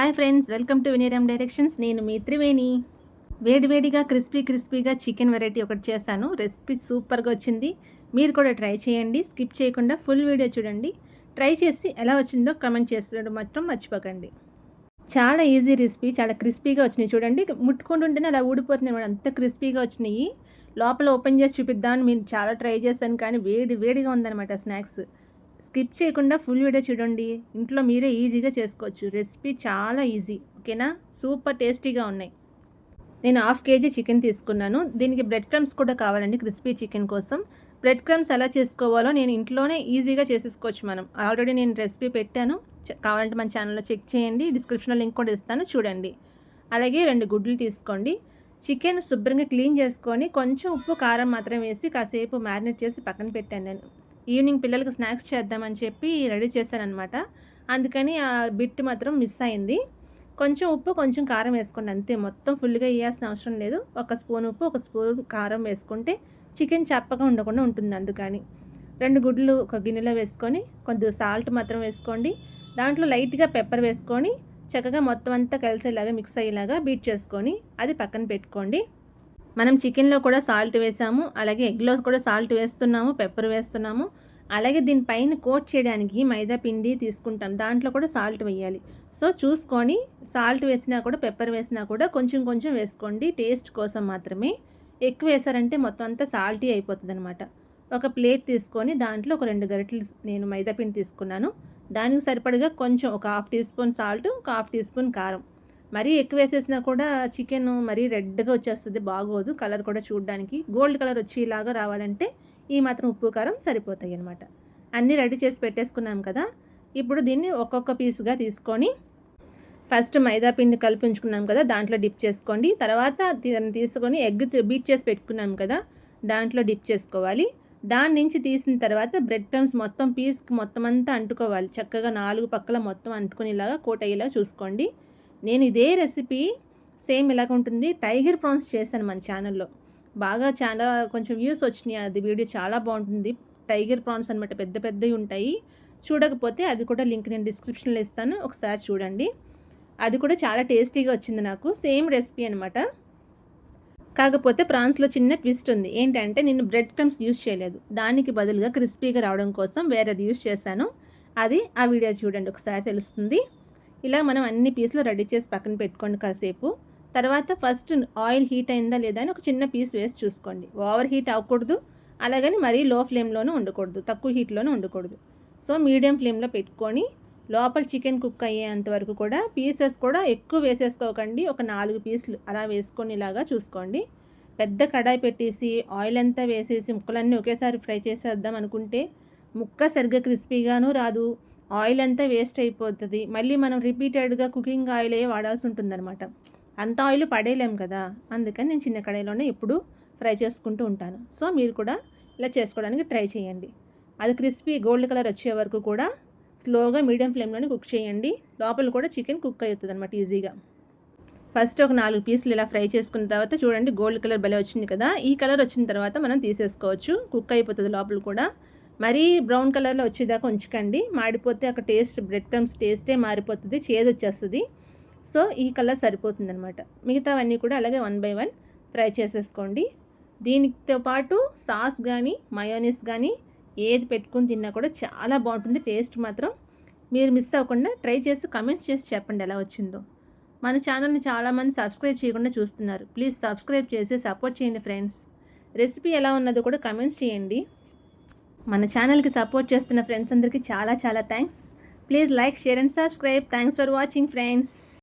Hi friends welcome to Vineeram directions. నేను మీ త్రివేణి. వేడివేడిగా క్రిస్పీ క్రిస్పీగా చికెన్ వెరైటీ ఒకటి చేశాను. రెసిపీ సూపర్గా వచ్చింది. మీరు కూడా ట్రై చేయండి. స్కిప్ చేయకుండా ఫుల్ వీడియో చూడండి. ట్రై చేసి ఎలా వచ్చిందో కమెంట్ చేస్తున్నాడు మాత్రం మర్చిపోకండి. చాలా ఈజీ రెసిపీ చాలా క్రిస్పీగా వచ్చినాయి. చూడండి ముట్టుకుంటుంటేనే అలా ఊడిపోతుంది మేడం. అంత క్రిస్పీగా వచ్చినాయి. లోపల ఓపెన్ చేసి చూపిద్దామని మీరు చాలా ట్రై చేశాను. కానీ వేడి వేడిగా ఉందన్నమాట స్నాక్స్. స్కిప్ చేయకుండా ఫుల్ వీడియో చూడండి. ఇంట్లో మీరే ఈజీగా చేసుకోవచ్చు. రెసిపీ చాలా ఈజీ. ఓకేనా? సూపర్ టేస్టీగా ఉన్నాయి. నేను హాఫ్ కేజీ చికెన్ తీసుకున్నాను. దీనికి బ్రెడ్ క్రమ్స్ కూడా కావాలండి క్రిస్పీ చికెన్ కోసం. బ్రెడ్ క్రమ్స్ ఎలా చేసుకోవాలో నేను ఇంట్లోనే ఈజీగా చేసేసుకోవచ్చు మనం. ఆల్రెడీ నేను రెసిపీ పెట్టాను. కావాలంటే మన ఛానల్లో చెక్ చేయండి. డిస్క్రిప్షన్లో లింక్ కూడా ఇస్తాను. చూడండి. అలాగే రెండు గుడ్లు తీసుకోండి. చికెన్ శుభ్రంగా క్లీన్ చేసుకొని కొంచెం ఉప్పు కారం మాత్రం వేసి కాసేపు మ్యారినేట్ చేసి పక్కన పెట్టాను నేను. ఈవినింగ్ పిల్లలకు స్నాక్స్ చేద్దామని చెప్పి రెడీ చేశాను అనమాట అందుకని ఆ బిట్ మాత్రం మిస్ అయింది. కొంచెం ఉప్పు కొంచెం కారం వేసుకోండి అంతే. మొత్తం ఫుల్గా వేయాల్సిన అవసరం లేదు. ఒక స్పూన్ ఉప్పు ఒక స్పూన్ కారం వేసుకుంటే చికెన్ చప్పగా ఉండకుండా ఉంటుంది అందుకని. రెండు గుడ్లు ఒక గిన్నెలో వేసుకొని కొద్దిగా సాల్ట్ మాత్రం వేసుకోండి. దాంట్లో లైట్గా పెప్పర్ వేసుకొని చక్కగా మొత్తం అంతా కలిసేలాగా మిక్స్ అయ్యేలాగా బీట్ చేసుకొని అది పక్కన పెట్టుకోండి. మనం చికెన్లో కూడా సాల్ట్ వేసాము. అలాగే ఎగ్లో కూడా సాల్ట్ వేస్తున్నాము పెప్పర్ వేస్తున్నాము. అలాగే దీనిపైన కోట్ చేయడానికి మైదా పిండి తీసుకుంటాం. దాంట్లో కూడా సాల్ట్ వేయాలి. సో చూసుకొని సాల్ట్ వేసినా కూడా పెప్పర్ వేసినా కూడా కొంచెం కొంచెం వేసుకోండి. టేస్ట్ కోసం మాత్రమే. ఎక్కువ వేసారంటే మొత్తం అంతా సాల్టీ అయిపోతుంది అనమాట ఒక ప్లేట్ తీసుకొని దాంట్లో ఒక రెండు గరిటెలు నేను మైదా పిండి తీసుకున్నాను. దానికి సరిపడగా కొంచెం ఒక హాఫ్ టీ స్పూన్ సాల్ట్ ఒక హాఫ్ టీ స్పూన్ కారం. మరీ ఎక్కువ వేసేసినా కూడా చికెన్ మరీ రెడ్గా వచ్చేస్తుంది బాగోదు. కలర్ కూడా చూడడానికి. గోల్డ్ కలర్ వచ్చేలాగా రావాలంటే ఈ మాత్రం ఉప్పు కారం సరిపోతాయి అనమాట అన్నీ రెడీ చేసి పెట్టేసుకున్నాం కదా. ఇప్పుడు దీన్ని ఒక్కొక్క పీస్గా తీసుకొని ఫస్ట్ మైదా పిండి కలిపి ఉంచుకున్నాం కదా దాంట్లో డిప్ చేసుకోండి. తర్వాత దాన్ని తీసుకొని ఎగ్ బీట్ చేసి పెట్టుకున్నాం కదా దాంట్లో డిప్ చేసుకోవాలి. దాని నుంచి తీసిన తర్వాత బ్రెడ్ క్రమ్స్ మొత్తం పీస్కి మొత్తం అంతా అంటుకోవాలి. చక్కగా నాలుగు పక్కల మొత్తం అంటుకునేలాగా కోట్ అయ్యేలా చూసుకోండి. నేను ఇదే రెసిపీ సేమ్ ఇలాగ ఉంటుంది. టైగర్ ప్రాన్స్ చేశాను మన ఛానల్లో. బాగా చాలా కొంచెం వ్యూస్ వచ్చినాయి. అది వీడియో చాలా బాగుంటుంది. టైగర్ ప్రాన్స్ అనమాట పెద్ద పెద్దవి ఉంటాయి. చూడకపోతే అది కూడా లింక్ నేను డిస్క్రిప్షన్లో ఇస్తాను. ఒకసారి చూడండి. అది కూడా చాలా టేస్టీగా వచ్చింది నాకు. సేమ్ రెసిపీ అనమాట కాకపోతే ప్రాన్స్లో చిన్న ట్విస్ట్ ఉంది. ఏంటంటే నేను బ్రెడ్ క్రమ్స్ యూజ్ చేయలేదు. దానికి బదులుగా క్రిస్పీగా రావడం కోసం వేరేది యూజ్ చేశాను. అది ఆ వీడియో చూడండి. ఒకసారి తెలుస్తుంది. ఇలా మనం అన్ని పీసులు రెడీ చేసి పక్కన పెట్టుకోండి కాసేపు. తర్వాత ఫస్ట్ ఆయిల్ హీట్ అయిందా లేదా అని ఒక చిన్న పీస్ వేసి చూసుకోండి. ఓవర్ హీట్ అవ్వకూడదు. అలాగని మరీ లో ఫ్లేమ్లోనూ ఉండకూడదు. తక్కువ హీట్లోనూ ఉండకూడదు. సో మీడియం ఫ్లేమ్లో పెట్టుకొని లోపల చికెన్ కుక్ అయ్యేంత వరకు కూడా పీసెస్ కూడా ఎక్కువ వేసేసుకోకండి. ఒక నాలుగు పీసులు అలా వేసుకొని ఇలాగా చూసుకోండి. పెద్ద కడాయి పెట్టేసి ఆయిల్ అంతా వేసేసి ముక్కలన్నీ ఒకేసారి ఫ్రై చేసేద్దాం అనుకుంటే ముక్క సరిగ్గా క్రిస్పీగాను రాదు. ఆయిల్ అంతా వేస్ట్ అయిపోతుంది. మళ్ళీ మనం రిపీటెడ్గా కుకింగ్ ఆయిలే వాడాల్సి ఉంటుందన్నమాట. అంత ఆయిల్ పడేయలేం కదా అందుకని నేను చిన్న కడాయిలోనే ఎప్పుడు ఫ్రై చేసుకుంటూ ఉంటాను. సో మీరు కూడా ఇలా చేసుకోవడానికి ట్రై చేయండి. అది క్రిస్పీ గోల్డ్ కలర్ వచ్చే వరకు కూడా స్లోగా మీడియం ఫ్లేమ్లోనే కుక్ చేయండి. లోపల కూడా చికెన్ కుక్ అవుతుంది అనమాట ఈజీగా. ఫస్ట్ ఒక నాలుగు పీసులు ఇలా ఫ్రై చేసుకున్న తర్వాత చూడండి గోల్డ్ కలర్ భలే వచ్చింది కదా ఈ కలర్ వచ్చిన తర్వాత మనం తీసేసుకోవచ్చు. కుక్ అయిపోతుంది లోపల కూడా. మరీ బ్రౌన్ కలర్లో వచ్చేదాకా ఉంచకండి. మాడిపోతే అక్కడ టేస్ట్ బ్రెడ్ క్రమ్స్ టేస్టే మారిపోతుంది చేదు వచ్చేస్తుంది సో ఈ కలర్ సరిపోతుంది అనమాట మిగతావన్నీ కూడా అలాగే వన్ బై వన్ ఫ్రై చేసేసుకోండి. దీనితో పాటు సాస్ కానీ మయోనీస్ కానీ ఏది పెట్టుకుని తిన్నా కూడా చాలా బాగుంటుంది. టేస్ట్ మాత్రం మీరు మిస్ అవ్వకుండా ట్రై చేసి కమెంట్స్ చేసి చెప్పండి ఎలా వచ్చిందో. మన ఛానల్ని చాలామంది సబ్స్క్రైబ్ చేయకుండా చూస్తున్నారు. ప్లీజ్ సబ్స్క్రైబ్ చేసి సపోర్ట్ చేయండి ఫ్రెండ్స్. రెసిపీ ఎలా ఉన్నదో కూడా కమెంట్స్ చేయండి. మన ఛానల్కి సపోర్ట్ చేస్తున్న ఫ్రెండ్స్ అందరికీ చాలా చాలా thanks. Please like share and subscribe. Thanks for watching friends.